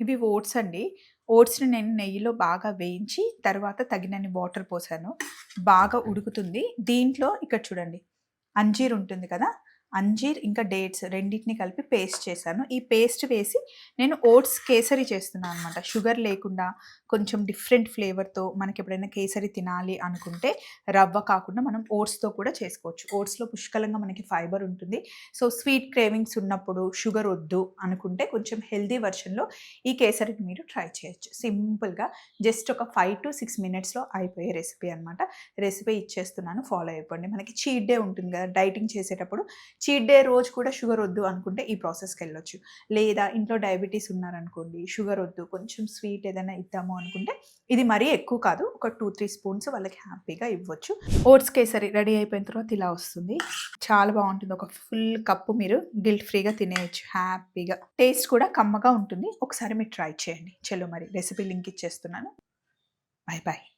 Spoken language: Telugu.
ఇవి ఓట్స్ అండి. ఓట్స్‌ని నేను నెయ్యిలో బాగా వేయించి, తర్వాత తగినన్ని వాటర్ పోసాను. బాగా ఉడుకుతుంది. దీంట్లో ఇక్కడ చూడండి అంజీర్ ఉంటుంది కదా! అంజీర్ ఇంకా డేట్స్ రెండింటిని కలిపి పేస్ట్ చేశాను. ఈ పేస్ట్ వేసి నేను ఓట్స్ కేసరి చేస్తున్నాను అనమాట. షుగర్ లేకుండా కొంచెం డిఫరెంట్ ఫ్లేవర్‌తో మనకెప్పుడైనా కేసరి తినాలి అనుకుంటే రవ్వ కాకుండా మనం ఓట్స్‌తో కూడా చేసుకోవచ్చు. ఓట్స్‌లో పుష్కలంగా మనకి ఫైబర్ ఉంటుంది. సో, స్వీట్ క్రేవింగ్స్ ఉన్నప్పుడు షుగర్ వద్దు అనుకుంటే కొంచెం హెల్దీ వెర్షన్‌లో ఈ కేసరిని మీరు ట్రై చేయొచ్చు. సింపుల్‌గా జస్ట్ ఒక 5-6 మినిట్స్‌లో అయిపోయే రెసిపీ అనమాట. రెసిపీ ఇచ్చేస్తున్నాను ఫాలో అయిపోండి. మనకి చీట్ డే ఉంటుంది కదా! డైటింగ్ చేసేటప్పుడు చీట్ డే రోజు కూడా షుగర్ వద్దు అనుకుంటే ఈ ప్రాసెస్కి వెళ్ళొచ్చు లేదా ఇంట్లో డయాబెటీస్ ఉన్నారనుకోండి, షుగర్ వద్దు కొంచెం స్వీట్ ఏదైనా ఇద్దాము అనుకుంటే ఇది మరీ ఎక్కువ కాదు. ఒక 2, 3 స్పూన్స్ వాళ్ళకి హ్యాపీగా ఇవ్వచ్చు. ఓట్స్ కేసరి రెడీ అయిపోయిన తర్వాత ఇలా వస్తుంది. చాలా బాగుంటుంది ఒక ఫుల్ కప్పు మీరు గిల్ట్ ఫ్రీగా తినేయచ్చు హ్యాపీగా. టేస్ట్ కూడా కమ్మగా ఉంటుంది. ఒకసారి మీరు ట్రై చేయండి. చలో మరి రెసిపీ లింక్ ఇచ్చేస్తున్నాను. Bye bye.